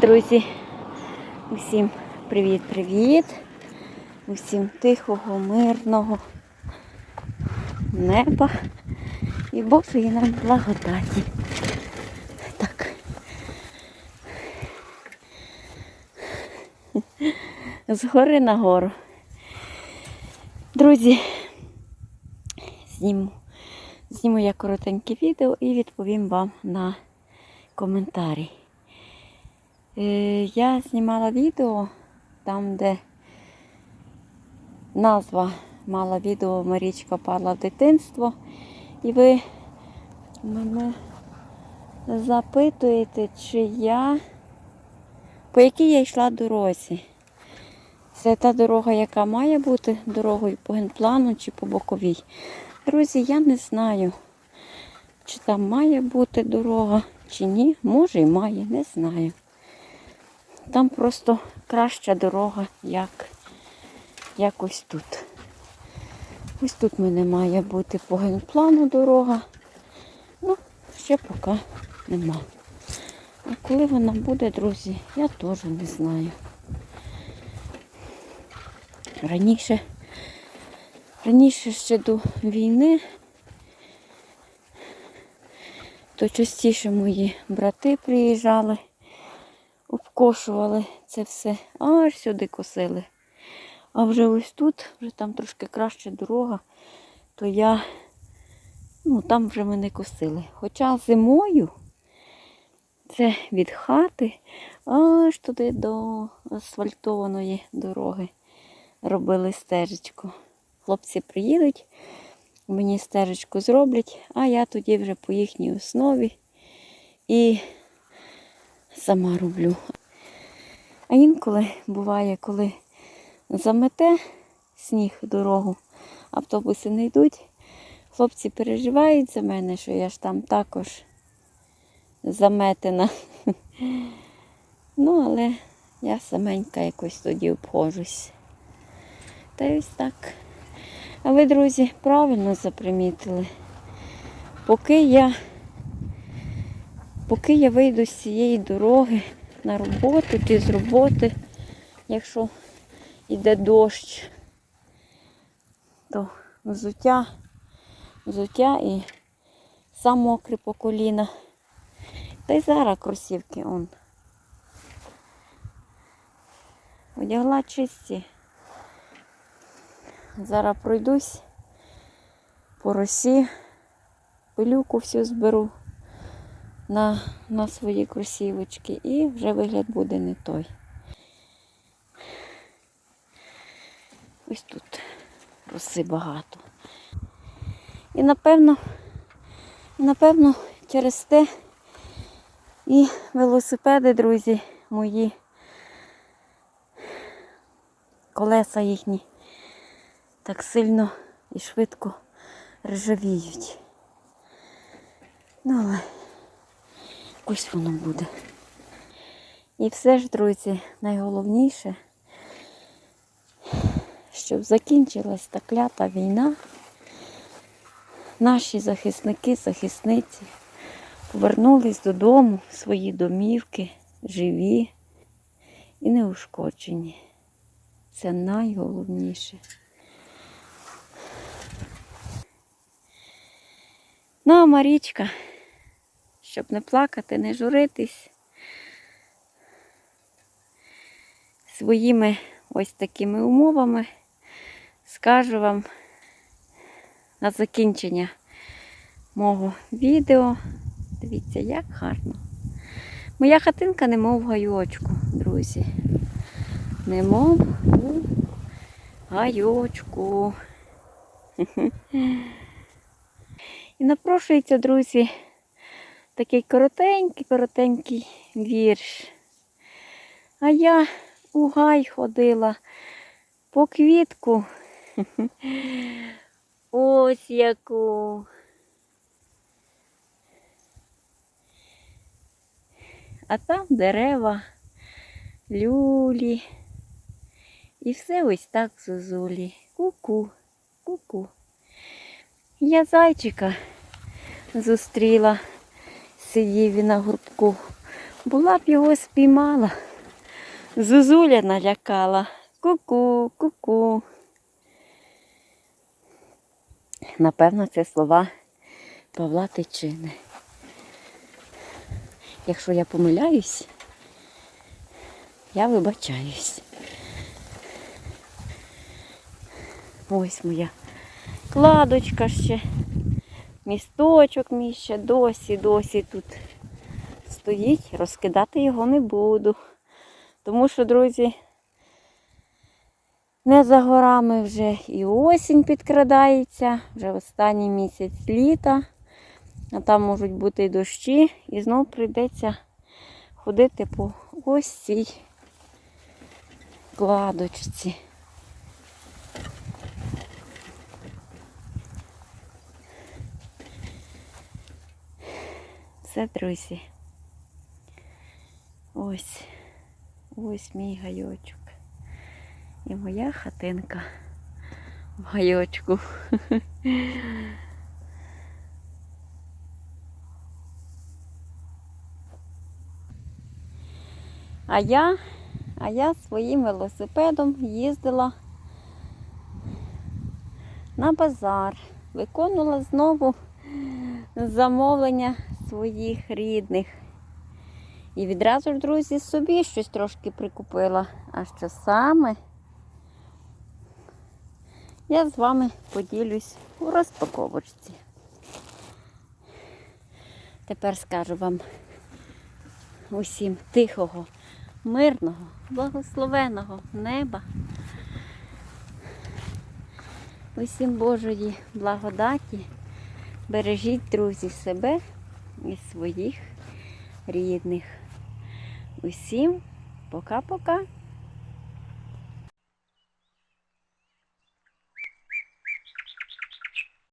Друзі, усім привіт-привіт. Усім тихого, мирного неба і Божої нам благодаті. Так. Згори нагору. Друзі, зніму, зніму я коротеньке відео і відповім вам на коментарі. Е, Я знімала відео там, де назва мала відео Марічка падла в дитинство. І ви мене запитуєте, чи я по якій я йшла дорозі. Це та дорога, яка має бути дорогою по генплану чи по боковій. Друзі, я не знаю, чи там має бути дорога, чи ні. Може і має, не знаю. Там просто краща дорога, як, як ось тут. Ось тут мене має бути по генплану дорога. Ну, ще поки нема. А коли вона буде, друзі, я теж не знаю. Раніше, раніше ще до війни, то частіше мої брати приїжджали, обкошували це все, аж сюди косили. А вже ось тут, вже там трошки краща дорога, то я, ну там вже мене косили. Хоча зимою це від хати аж туди до асфальтованої дороги робили стежечку. Хлопці приїдуть, мені стежечку зроблять, а я тоді вже по їхній основі і сама роблю. А інколи буває, коли замете сніг дорогу, автобуси не йдуть, хлопці переживають за мене, що я ж там також заметена. Ну, але я саменька якось тоді обходжусь. Та й ось так. А ви, друзі, правильно запримітили. Поки я, поки я вийду з цієї дороги на роботу чи з роботи, якщо йде дощ, то взуття, взуття і сам мокрий по коліна. Та й зараз кросівки он. Одягла чисті. Зараз пройдусь по росі, пилюку всю зберу на, на свої кросівочки і вже вигляд буде не той. Ось тут роси багато. І напевно, напевно, через те і велосипеди, друзі, мої колеса їхні так сильно і швидко ржавіють. Ну, але ось воно буде. І все ж, друзі, найголовніше, щоб закінчилась та клята війна, наші захисники, захисниці повернулись додому в свої домівки, живі і неушкоджені. Це найголовніше. Ну, а Марічка, щоб не плакати, не журитись своїми ось такими умовами, скажу вам на закінчення мого відео. Дивіться, як гарно. Моя хатинка немов в гайочку, друзі. Немов у гайочку. І напрошується, друзі, такий коротенький-коротенький вірш. А я у гай ходила по квітку. Ось яку. А там дерева, люлі. І все ось так зозулі. Ку-ку, ку-ку. Я зайчика зустріла, сидів він на горбку Була б його спіймала. Зузуля налякала. Ку-ку, ку-ку. Напевно, це слова Павла Тичини. Якщо я помиляюсь, я вибачаюсь. Ось моя кладочка ще. Місточок мій ще досі, досі тут стоїть. Розкидати його не буду. Тому що, друзі, не за горами вже і осінь підкрадається, вже останній місяць літа, а там можуть бути і дощі, і знов прийдеться ходити по ось цій кладочці. Все, друзі. Ось, ось мій гайочок. І моя хатинка в гайочку. А я, а я своїм велосипедом їздила на базар, виконувала знову замовлення своїх рідних. І відразу ж, друзі, собі щось трошки прикупила. А що саме? Я з вами поділюсь у розпаковочці. Тепер скажу вам усім тихого, мирного, благословеного неба. Усім Божої благодаті. Бережіть, друзі, себе і своїх рідних. Усім пока-пока.